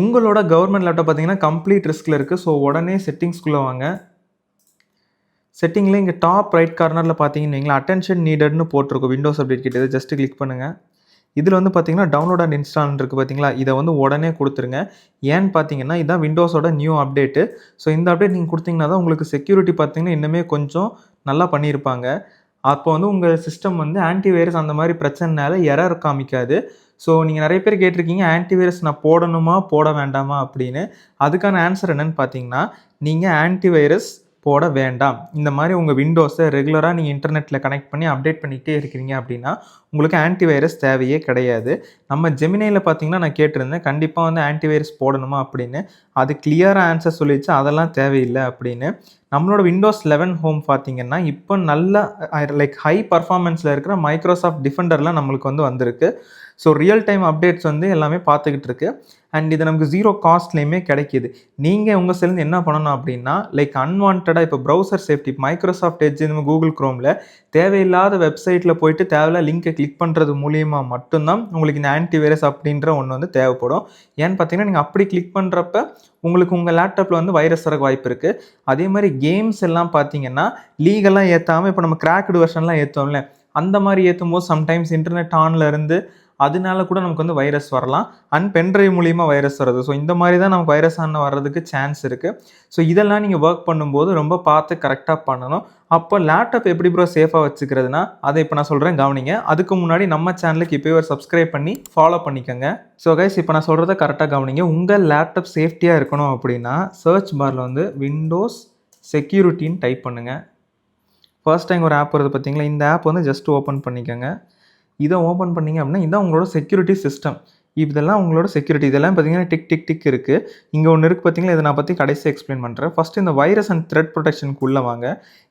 உங்களோட government laptop பார்த்தீங்கன்னா complete ரிஸ்கில் இருக்குது ஸோ உடனே செட்டிங்ஸ்குள்ளே வாங்க. செட்டிங்கில் இங்கே டாப் ரைட் கார்னரில் பார்த்தீங்கன்னு அட்டென்ஷன் நீடட்னு போட்டிருக்கும். விண்டோஸ் அப்டேட் கிட்ட. ஜஸ்ட் கிளிக் பண்ணுங்கள் இதில் வந்து பார்த்தீங்கன்னா டவுன்லோட் அண்ட் இன்ஸ்டால் இருக்குது பார்த்தீங்களா இதை வந்து உடனே கொடுத்துருங்க. ஏன்னு பார்த்தீங்கன்னா இதுதான் விண்டோஸோட நியூ அப்டேட்டு ஸோ இந்த அப்டேட் நீங்கள் கொடுத்தீங்கன்னா தான் உங்களுக்கு செக்யூரிட்டி பார்த்தீங்கன்னா இன்னுமே கொஞ்சம் நல்லா பண்ணியிருப்பாங்க. அப்போ வந்து உங்கள் சிஸ்டம் வந்து ஆன்டிவைரஸ் அந்த மாதிரி பிரச்சனைனால எரர் காமிக்காது. ஸோ நீங்கள் நிறைய பேர் கேட்டிருக்கீங்க ஆன்டிவைரஸ் நான் போடணுமா போட வேண்டாமா அப்படின்னு. அதுக்கான ஆன்சர் என்னன்னு பார்த்தீங்கன்னா நீங்கள் ஆன்டிவைரஸ் போட வேண்டாம். இந்த மாதிரி உங்கள் விண்டோஸை ரெகுலராக நீங்கள் இன்டர்நெட்டில் கனெக்ட் பண்ணி அப்டேட் பண்ணிகிட்டே இருக்கிறீங்க அப்படின்னா உங்களுக்கு ஆன்டிவைரஸ் தேவையே கிடையாது. நம்ம ஜெமினையில் பார்த்தீங்கன்னா நான் கேட்டிருந்தேன் கண்டிப்பாக வந்து ஆன்டிவைரஸ் போடணுமா அப்படின்னு. அது கிளியராக ஆன்சர் சொல்லிச்சு அதெல்லாம் தேவையில்லை அப்படின்னு. நம்மளோட விண்டோஸ் லெவன் ஹோம் பார்த்தீங்கன்னா இப்போ நல்ல லைக் ஹை பர்ஃபார்மன்ஸில் இருக்கிற மைக்ரோசாஃப்ட் டிஃபெண்டர்லாம் நம்மளுக்கு வந்து வந்திருக்கு. ஸோ ரியல் டைம் அப்டேட்ஸ் வந்து எல்லாமே பார்த்துக்கிட்டு இருக்கு. அண்ட் இது நமக்கு ஜீரோ காஸ்ட்லேயுமே கிடைக்கிது. நீங்கள் உங்கள் சேலேருந்து என்ன பண்ணணும் அப்படின்னா லைக் அன்வான்டாக இப்போ ப்ரௌசர் சேஃப்டி மைக்ரோசாஃப்ட் எட்ஜ் இந்த கூகுள் க்ரோமில் தேவையில்லாத வெப்சைட்டில் போயிட்டு தேவையில்ல லிங்கை கிளிக் பண்ணுறது மூலியமாக மட்டும்தான் உங்களுக்கு இந்த ஆன்டிவைரஸ் அப்படின்ற ஒன்று வந்து தேவைப்படும். ஏன்னு பார்த்தீங்கன்னா நீங்கள் அப்படி கிளிக் பண்ணுறப்ப உங்களுக்கு உங்கள் லேப்டாப்பில் வந்து வைரஸ் வரக்கு வாய்ப்பு இருக்குது அதே மாதிரி கேம்ஸ் எல்லாம் பார்த்தீங்கன்னா லீகெல்லாம் ஏற்றாமல் இப்போ நம்ம கிராக்டு வெர்ஷன்லாம் ஏற்றுவோம்ல அந்த மாதிரி ஏற்றும் போது சம்டைம்ஸ் இன்டர்நெட் ஆனில் இருந்து அதனால கூட நமக்கு வந்து வைரஸ் வரலாம். அண்ட் பென்ட்ரைவ் மூலியமாக வைரஸ் வருது ஸோ இந்த மாதிரி தான் நமக்கு வைரஸ் ஆன வர்றதுக்கு சான்ஸ் இருக்குது ஸோ இதெல்லாம் நீங்கள் ஒர்க் பண்ணும்போது ரொம்ப பார்த்து கரெக்டாக பண்ணணும். அப்போ லேப்டாப் எப்படி ப்ரோ சேஃபாக வச்சுக்கிறதுனா அதை இப்போ நான் சொல்கிறேன் கவனிங்க. அதுக்கு முன்னாடி நம்ம சேனலுக்கு இப்போ ஒரு சப்ஸ்கிரைப் பண்ணி ஃபாலோ பண்ணிக்கோங்க. ஸோ கைஸ் இப்போ நான் சொல்கிறத கரெக்டாக கவனிங்க. உங்கள் லேப்டாப் சேஃப்டியாக இருக்கணும் அப்படின்னா சர்ச் பாரில் வந்து விண்டோஸ் செக்யூரிட்டின்னு டைப் பண்ணுங்கள் ஃபர்ஸ்ட் டைம் ஒரு ஆப் வருது பார்த்தீங்களா இந்த ஆப் வந்து ஜஸ்ட் ஓப்பன் பண்ணிக்கோங்க. இதை ஓப்பன் பண்ணிங்க அப்படின்னா இதான் உங்களோட செக்யூரிட்டி சிஸ்டம் இதெல்லாம் உங்களோட செக்யூரிட்டி இதெல்லாம் பார்த்தீங்கன்னா டிக் டிக் டிக் இருக்குது இங்கே ஒன்று இருக்குது பார்த்தீங்களா? இதை நான் பற்றி கடைசி எக்ஸ்பிளைன் பண்ணுறேன் ஃபஸ்ட்டு இந்த வைரஸ் அண்ட் த்ரெட் ப்ரொடெக்ஷனுக்கு உள்ளே வாங்க.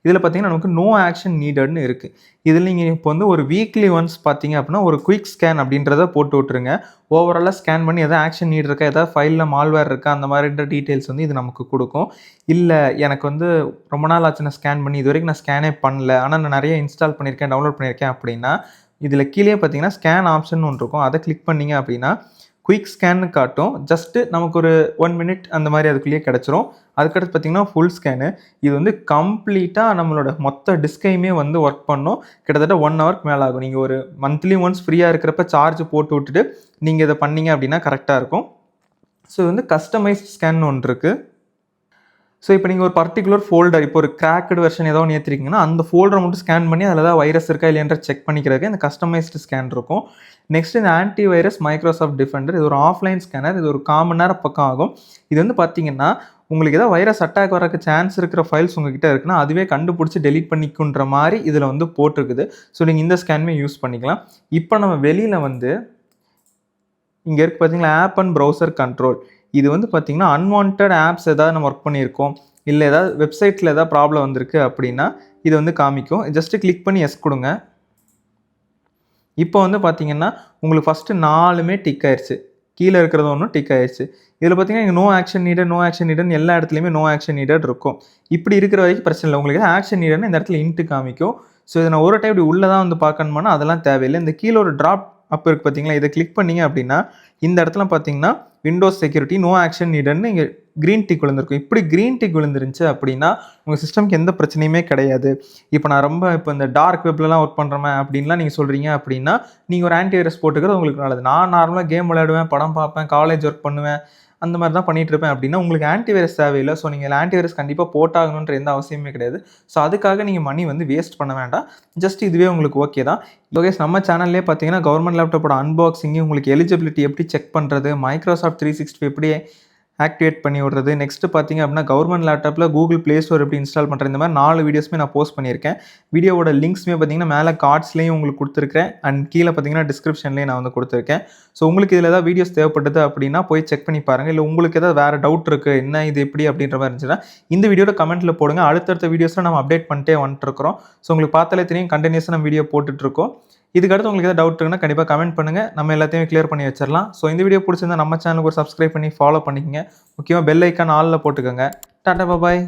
இதில் பார்த்தீங்கன்னா நமக்கு நோ ஆக்ஷன் நீடட்னு இருக்குது இதில் நீங்கள் இப்போ வந்து ஒரு வீக்லி ஒன்ஸ் பார்த்தீங்க அப்படின்னா ஒரு குயிக் ஸ்கேன் அப்படின்றத போட்டு விட்ருங்க ஓவராலாக ஸ்கேன் பண்ணி எதாவது ஆக்ஷன் நீட் இருக்கா? எதாவது ஃபைலில் மால்வேர் இருக்கா? அந்த மாதிரின்ற டீட்டெயில்ஸ் வந்து இது நமக்கு கொடுக்கும். இல்லை எனக்கு வந்து ரொம்ப நாள் ஆச்சு நான் ஸ்கேன் பண்ணி இது வரைக்கும் நான் ஸ்கேனே பண்ணல. ஆனால் நான் நிறைய இன்ஸ்டால் பண்ணியிருக்கேன் டவுன்லோட் பண்ணியிருக்கேன் அப்படின்னா இதில் கீழே பார்த்தீங்கன்னா ஸ்கேன் ஆப்ஷன் ஒன்று இருக்கும். அதை கிளிக் பண்ணிங்க அப்படின்னா குயிக் ஸ்கேன்னு காட்டும். ஜஸ்ட்டு நமக்கு ஒரு ஒன் மினிட் அந்த மாதிரி அதுக்குள்ளேயே கிடச்சிரும். அதுக்கடுத்து பார்த்தீங்கன்னா ஃபுல் ஸ்கேனு இது வந்து கம்ப்ளீட்டாக நம்மளோட மொத்த டிஸ்கையுமே வந்து ஒர்க் பண்ணும். கிட்டத்தட்ட ஒன் ஹவருக்கு மேலே ஆகும். நீங்கள் ஒரு மந்த்லி ஒன்ஸ் ஃப்ரீயாக இருக்கிறப்ப சார்ஜ் போட்டு விட்டுட்டு நீங்கள் இதை பண்ணீங்க அப்படின்னா கரெக்டாக இருக்கும். ஸோ இது வந்து கஸ்டமைஸ்ட் ஸ்கேன் ஒன்று இருக்குது ஸோ இப்போ நீங்கள் ஒரு பர்டிகுலர் ஃபோல்டர் இப்போ ஒரு கிராக்கடு வெர்ஷன் ஏதோ ஒன்று ஏற்றிருக்கீங்கன்னா அந்த ஃபோல்டரை மட்டும் ஸ்கேன் பண்ணி அதில் தான் வைரஸ் இருக்கா இல்லையன்ற செக் பண்ணிக்கிறதுக்கு இந்த கஸ்டமைஸ்டு ஸ்கேன் இருக்கும். நெக்ஸ்ட் இந்த ஆன்டி வைரஸ் மைக்ரோசாஃப்ட் டிஃபெண்டர் இது ஒரு ஆஃப்லைன் ஸ்கேனர் இது ஒரு காமன் நேரம் பக்கம் ஆகும். இது வந்து பார்த்தீங்கன்னா உங்களுக்கு ஏதாவது வைரஸ் அட்டாக் வரக்கு சான்ஸ் இருக்கிற ஃபைல்ஸ் உங்ககிட்ட இருக்குன்னா அதுவே கண்டுபிடிச்சி டெலிட் பண்ணிக்குன்ற மாதிரி இதில் வந்து போட்டிருக்குது. ஸோ நீங்கள் இந்த ஸ்கேனுமே யூஸ் பண்ணிக்கலாம். இப்போ நம்ம வெளியில் வந்து இங்கே இருக்குது பார்த்தீங்களா ஆப் அண்ட் ப்ரௌசர் கண்ட்ரோல் இது வந்து பார்த்திங்கன்னா அன்வான்ட் ஆப்ஸ் ஏதாவது நம்ம ஒர்க் பண்ணியிருக்கோம். இல்லை ஏதாவது வெப்சைட்டில் ஏதாவது ப்ராப்ளம் வந்திருக்கு அப்படின்னா இது வந்து காமிக்கும். ஜஸ்ட்டு கிளிக் பண்ணி எஸ் கொடுங்க. இப்போ வந்து பார்த்திங்கன்னா உங்களுக்கு ஃபஸ்ட்டு நாலுமே டிக் ஆயிடுச்சு கீழே இருக்கிறது ஒன்றும் டிக் ஆயிடுச்சு இதில் பார்த்தீங்கன்னா இங்கே no action needed no action நீடட்னு எல்லா இடத்துலையுமே நோ ஆக்ஷன் நீடட் இருக்கும். இப்படி இருக்கிற வரைக்கும் பிரச்சனை இல்லை. உங்களுக்கு ஆக்ஷன் நீடட்னு இந்த இடத்துல இன்ட்டு காமிக்கும். ஸோ இதை நான் ஒரு டைம் இப்படி உள்ளே தான் வந்து பார்க்கணுமானா அதெல்லாம் தேவையில்லை. இந்த கீழே ஒரு ட்ராப் அப்போ இருக்குது பார்த்தீங்களா? இதை கிளிக் பண்ணிங்க அப்படின்னா இந்த இடத்துல பார்த்தீங்கன்னா விண்டோஸ் செக்யூரிட்டி நோ ஆக்ஷன் நீடன்னு இங்கே க்ரீன் டிக் விழுந்திருக்கும். இப்படி க்ரீன் டிக் விழுந்துருந்துச்சு அப்படின்னா உங்கள் சிஸ்டம்க்கு எந்த பிரச்சனையுமே கிடையாது. இப்போ நான் ரொம்ப இப்போ இந்த டார்க் வெப்லலாம் ஒர்க் பண்ணுறேன் அப்படின்லாம் நீங்கள் சொல்கிறீங்க அப்படின்னா நீங்கள் ஒரு ஆன்டிவைரஸ் போட்டுக்கிறது உங்களுக்கு நல்லது. நான் நார்மலாக கேம் விளையாடுவேன் படம் பார்ப்பேன் காலேஜ் ஒர்க் பண்ணுவேன் அந்த மாதிரி தான் பண்ணிட்டு இருப்பேன் அப்படின்னா உங்களுக்கு ஆன்டிவைரஸ் தேவையில்லை. ஸோ நீங்கள் ஆன்டிவைரஸ் கண்டிப்பாக போட்டாகணுன்ற எந்த அவசியமே கிடையாது. ஸோ அதுக்காக நீங்கள் மணி வந்து வேஸ்ட் பண்ண வேண்டாம். ஜஸ்ட் இதுவே உங்களுக்கு ஓகே தான். லோகேஷ் நம்ம சேனல்லே பார்த்தீங்கன்னா கவர்மெண்ட் லேப்டாப்போட அன்பாக்சிங்கு உங்களுக்கு எலிஜிபிலிட்டி எப்படி செக் பண்ணுறது மைக்ரோசாஃப்ட் த்ரீ சிக்ஸ்டி எப்படி ஆக்டிவேட் பண்ணி விடுறது. நெக்ஸ்ட்டு பார்த்தீங்க அப்படின்னா கவர்மெண்ட் லேப்டாப்பில் கூகுள் ப்ளே ஸ்டோர் எப்படி இன்ஸ்டால் பண்ணுறது இந்த மாதிரி நாலு வீடியோஸ்மே நான் போஸ்ட் பண்ணியிருக்கேன். வீடியோவோட லிங்க்ஸ்மே பார்த்தீங்கன்னா மேலே கார்ட்ஸ்லேயும் உங்களுக்கு கொடுத்துருக்கேன் அண்ட் கீழே பார்த்தீங்கன்னா டிஸ்கிரிப்ஷன்லேயும் நான் வந்து கொடுத்துருக்கேன். ஸோ உங்களுக்கு இதில் ஏதாவது வீடியோஸ் தேவைப்பட்டது அப்படின்னா போய் செக் பண்ணி பாருங்கள் இல்லை உங்களுக்கு ஏதாவது வேறு டவுட் இருக்குது என்ன இது எப்படி அப்படின்ற மாதிரி இருந்துச்சுன்னா இந்த வீடியோட கமெண்ட்டில் போடுங்க. அடுத்தடுத்த வீடியோஸில் நம்ம அப்டேட் பண்ணிட்டே வந்துட்டுருக்கோம் ஸோ உங்களுக்கு பார்த்தாலே தெரியும் கண்டினியூஸாக நம்ம வீடியோ போட்டுட்ருக்கோம் இதுக்கடுத்து உங்களுக்கு எதாவது டவுட் இருக்குன்னா கண்டிப்பாக கமெண்ட் பண்ணுங்கள் நம்ம எல்லாத்தையும் கிளியர் பண்ணி வச்சிடலாம் ஸோ இந்த வீடியோ பிடிச்சிருந்தா நம்ம சேனலுக்கு ஒரு சப்ஸ்கிரைப் பண்ணி ஃபாலோ பண்ணிக்கங்க. முக்கியமாக பெல் ஐக்கான் ஆலில் போட்டுக்கோங்க. டாட்டா பாய்